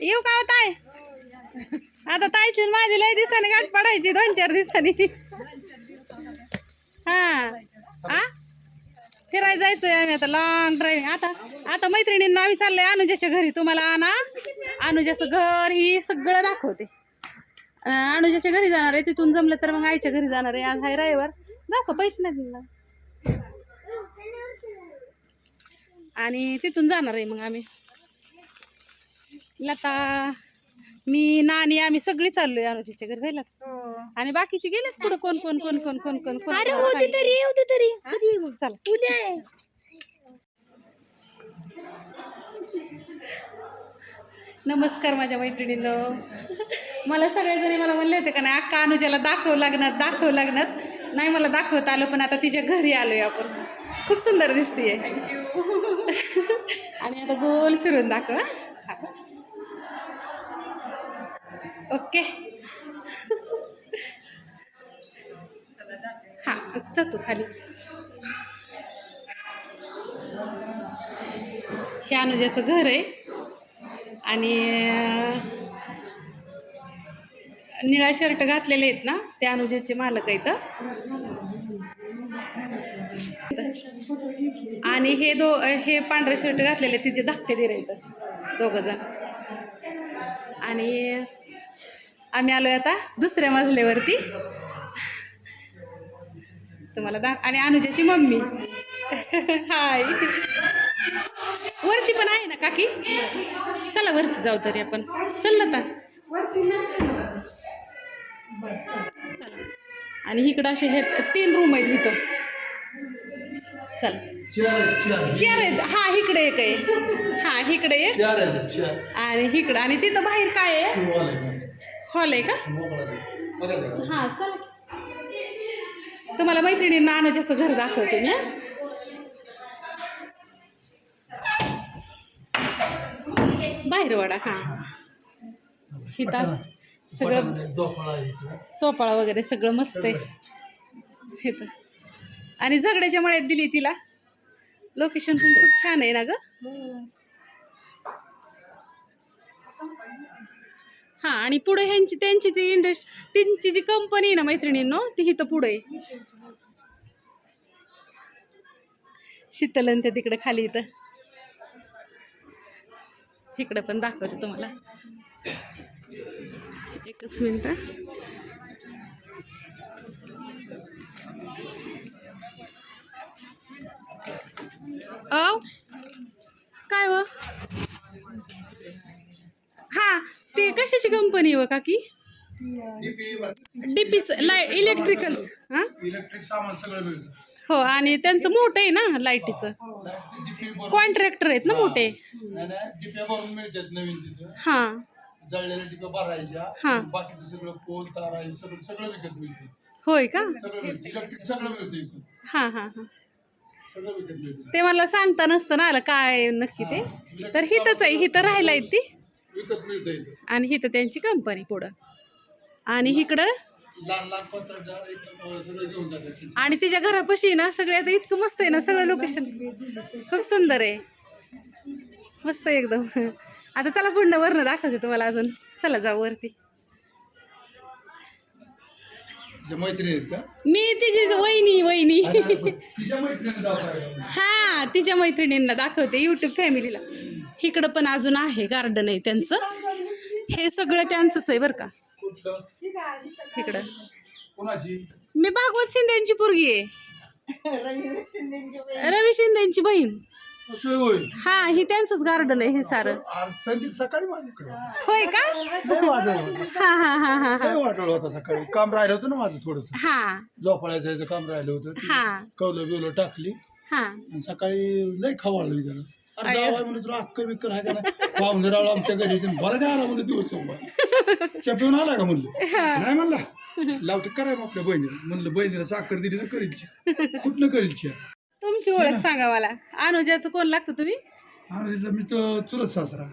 येऊ का हो ताय आता ताईची माझी लय दिसानी गाठ पडायची दोन चार दिवसांनी हा. आ? फिरायला जायचंय आम्ही आता लॉंग ड्राईव्ह आता आता मैत्रिणींना आम्ही चाललंय अनुजाच्या घरी. तुम्हाला आणा अनुजाचं घर ही सगळं दाखवते. अनुजाच्या घरी जाणार आहे तिथून जमलं तर मग आईच्या घरी जाणार आहे. आज हाय रविवार. दाखव पैसे नाही दिला. आणि तिथून जाणार आहे मग आम्ही. लता मी नानी आम्ही सगळी चाललोय अनुजाच्या घरी व्हायला आणि बाकीचे गेलेत पुढे कोण कोण कोण कोण कोण कोण कोण? अरे कोण होते काही. तरी होते तरी. कधी मग? चला. उद्या. नमस्कार माझ्या मैत्रिणींनो. मला सगळेजणी मला म्हणले होते का नाही अक्का अनुजाला दाखव लागणार दाखव लागणार नाही मला दाखवता आलं पण आता तिच्या घरी आलोय आपण. खूप सुंदर दिसतीये. आणि आता गोल फिरून दाखव ओके. हां जातो खाली. हे अनुजाचं घर आहे. आणि निळा शर्ट घातलेले आहेत ना ते अनुजाचे मालक आहेत आणि हे दो हे पांढरे शर्ट घातलेले तिचे धाकटे दिले आहेत दोघं जण. आणि आम्ही आलोय आता दुसऱ्या मजल्यावरती. तुम्हाला दा आणि अनुजाची मम्मी. हाय. वरती पण आहे ना काकी? चला वरती जाऊ तरी आपण. चल ना चला. आणि इकडं असे हे तीन रूम आहेत इथं. चला. चेअर आहेत. हा इकडे एक आहे. हा इकडे एक. आणि इकडं आणि तिथं बाहेर काय आहे. हॉल आहे का? हां चला तुम्हाला मैत्रिणींना जास्त घर दाखवते मी बाहेर वाडा हां. ही तास सगळं चोपाळा वगैरे सगळं मस्त आहे. इथं आणि झगड्याच्या मळ्यात दिली तिला. लोकेशन पण खूप छान आहे ना ग? हा आणि पुढे ह्यांची त्यांची ती इंडस्ट्री त्यांची जी कंपनी आहे ना मैत्रिणींनो ती इथं पुढे शीतल शीतलन ते तिकडे खाली इथं. इकडं पण दाखवते तुम्हाला. एकच मिनिट अ काय व हा ते कशाची कंपनी व काकी? डीपीच लाइट इलेक्ट्रिकल हा इलेक्ट्रिक सामान सगळं मिळतं हो आणि त्यांचं मोठं आहे ना लाईटीचं कॉन्ट्रॅक्टर आहेत ना मोठे? डिप्या भरून मिळतात नवीन तिथं हां. जळलेल्या डिप्या भरायच्या हा. बाकीचं सगळं पोल सगळं सगळं विकत मिळते होय का? सगळं इलेक्ट्रिक सगळं इकडं हां हां हां. सगळं विकत ते मला सांगता नसतं ना आलं काय नक्की ते. तर हिथंच आहे हिथं राहायला आहेत ती. विकत मिळतं इथं. आणि हिथं त्यांची कंपनी पुढं. आणि इकडं? लहान लहान कंत्राटदार इथं सगळं घेऊन जातात तिथं. आणि तिच्या घरापाशी ना सगळ्यात इतकं मस्त आहे ना सगळं लोकेशन खूप सुंदर आहे. मस्त आहे एकदम. आता चला पुढनं वरनं दाखवते तुम्हाला अजून. चला जाऊ वरती. तुझ्या मैत्रिणी आहेत का? मी तिची वहिनी वहिनी. अरे, अरे, पण तिच्या मैत्रिणी जाऊ काय हा तिच्या मैत्रिणींना दाखवते युट्यूब फॅमिलीला इकडं पण अजून आहे गार्डन आहे त्यांचं. हे सगळं त्यांचंच आहे बरं का. इकडं. मी भागवत शिंदेची पोरगी आहे. रवी शिंदेची बहीण. हा ही त्यांचंच गार्डन आहे हे सारं. संदीप सकाळी होय का? हा हा हा हा हा. होता सकाळी. काम राहिलं होतं ना माझं थोडस. हा. झोपाळ्याचं याचं काम राहिलं होतं. हा. कवलं बिवलं टाकली. हा. आणि सकाळी लय खावाळलं त्याला अरे. जावाय म्हणजे तुला अक्क बिक्कल आहे का ना पाहुणे रावळ आमच्या घरी येशील. बरं काय आला म्हणजे दिवस सोमवार आला का म्हणलं? नाही म्हणला. लावते कराय मग आपल्या बहिणीला. म्हणलं बहिणीला साखर दिली तर करीलची कुठनं करीलची तुमची ओळख सांगा मला. अनुजाचं कोण लागतं तुम्ही? अरे मी तर चुलत सासरा.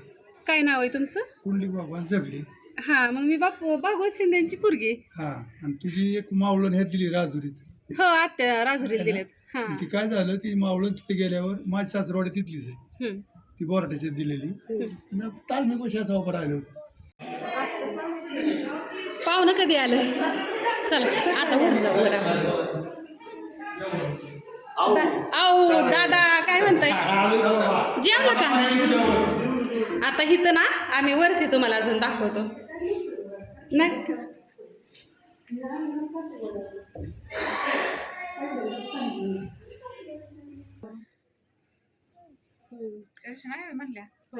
काय नाव आहे तुमचं? कुंडली बाबा जगली. हा मग मी बापू भागवत शिंदेची पोरगी. हा आणि तुझी एक मावळण हे दिली राजुरीत. हो आत्या राजुरीला दिलेत. हा. ती काय झालं? ती मावळण तिथे गेल्यावर माझी सासरवाडी तिथलीच आहे. ती बोराट्याची दिलेली. मी तालमी कशी असा उभं राहिलो. पाहुणं कधी आलं? चला आता वर जाऊ वर आपण. दा- आओ दादा काय म्हणताय? जेवलं का? आता इथं ना आम्ही वरती तुम्हाला अजून दाखवतो. नाही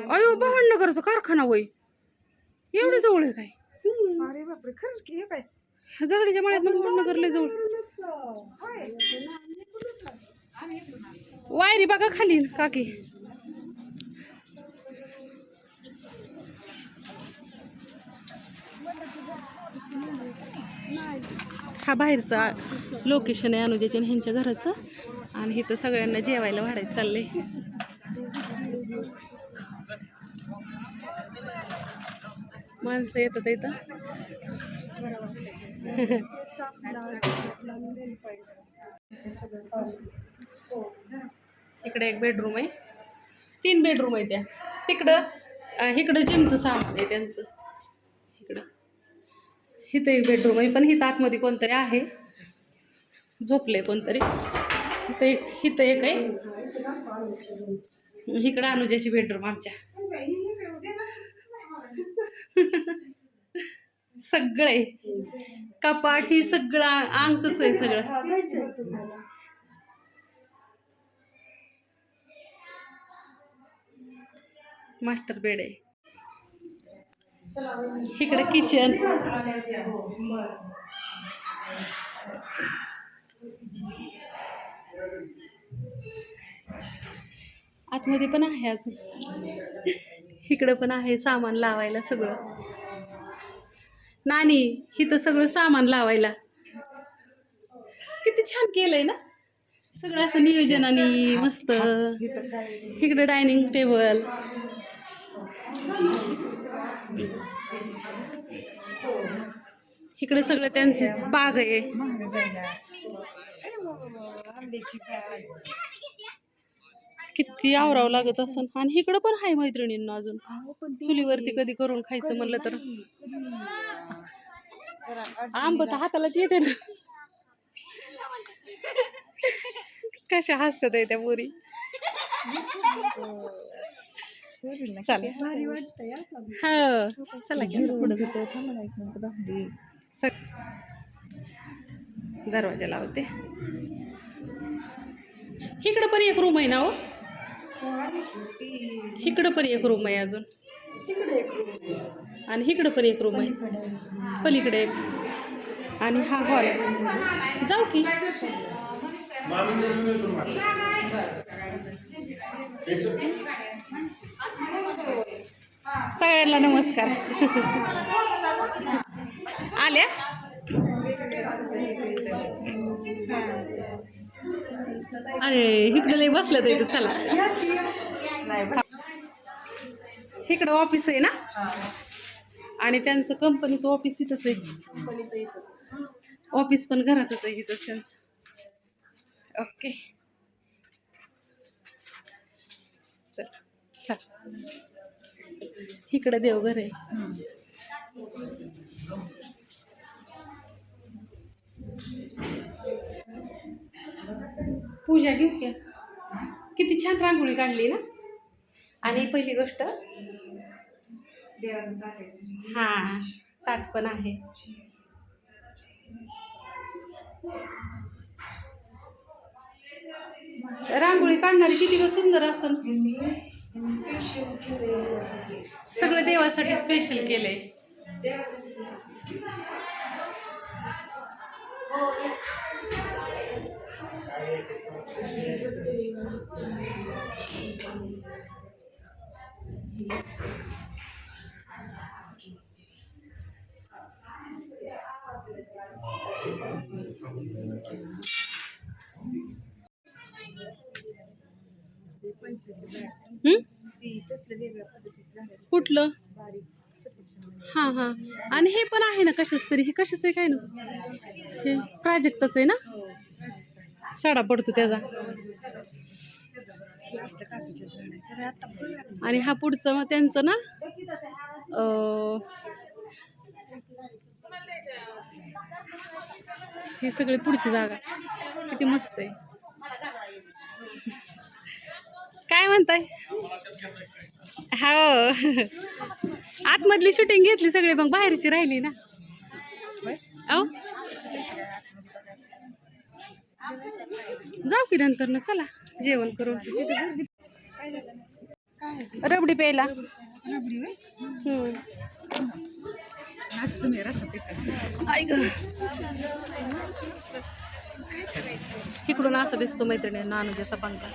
अयो भावनगरचा कारखाना वय. एवढं जवळ आहे काय? अरे बापरे खरंच की हे काय? जगडीच्या मळ्यात भावनगरला जवळ. होय. वायरी बघा खाली काकी. हा बाहेरचा लोकेशन आहे अनुजाच्या आणि ह्यांच्या घराचं. आणि इथं सगळ्यांना जेवायला वाढायचं चाललंय. माणसं येतात इथं. इकडे एक बेडरूम आहे. तीन बेडरूम आहे त्या. तिकडं इकडं जिमचं सामान आहे त्यांचं. इकडं. इथं एक बेडरूम आहे पण हिथं आतमध्ये कोणतरी आहे. झोपले कोणतरी. इथं एक इथं एक आहे. इकडं अनुजाची बेडरूम आमच्या. सगळे. कपाट ही सगळं अंगच आहे सगळं. Master bed. आहे इकडं किचन. आतमध्ये पण आहे अजून. इकडं पण आहे सामान लावायला सगळं. नानी इथं सगळं सामान लावायला. किती छान केलंय ना? सगळं असं नियोजनाने मस्त. इकडं डायनिंग टेबल. इकडे सगळं त्यांचीच बाग आहे. किती आवरावं लागत असं आणि इकडं पण आहे मैत्रिणींना अजून. चुलीवरती कधी करून खायचं म्हणलं तर. आंब तर हातालाच येते ना. कशा हसतात आहे त्या पोरी. चालेल. हा चला की. दरवाजा लावते. इकडं पण एक रूम आहे ना हो? इकडं पण एक रूम आहे अजून. तिकडे एक. आणि इकडं पण एक रूम आहे. पलीकडे एक आणि हा हॉल जाऊ की. सगळ्यांना नमस्कार. आल्या? अरे इकडे लय बसलं तर इथं चला. इकडं ऑफिस आहे ना? आणि त्यांचं कंपनीचं ऑफिस इथंच आहे. ऑफिस पण घरातच आहे इथंच त्यांचं. ओके चल चल. इकडं देवघर आहे. पूजा घेऊ क्या किती छान रांगोळी काढली ना. आणि पहिली गोष्ट हा ताट पण आहे. रांगोळी काढणारी किती ग सुंदर असल सगळं देवासाठी स्पेशल केलंय. ते कुठलं. हां हां. आणि हे पण आहे ना कशाच तरी? हे कशाचं आहे काय ना? हे प्राजक्ताचं आहे ना. सडा पडतो त्याचा. आणि हा पुढचं मग त्यांचं ना ही सगळी पुढची जागा. किती मस्त आहे. काय म्हणताय? हो. आतमधली शूटिंग घेतली सगळी मग बाहेरची राहिली ना. अहो. जाऊ की नंतर ना चला जेवण करून? रबडी प्यायला. इकडून असं दिसतो मैत्रिणी नानुजाचा पंखा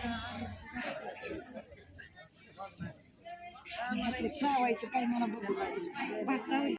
चावायचं काय मला बघू लागेल. भात चावायचं.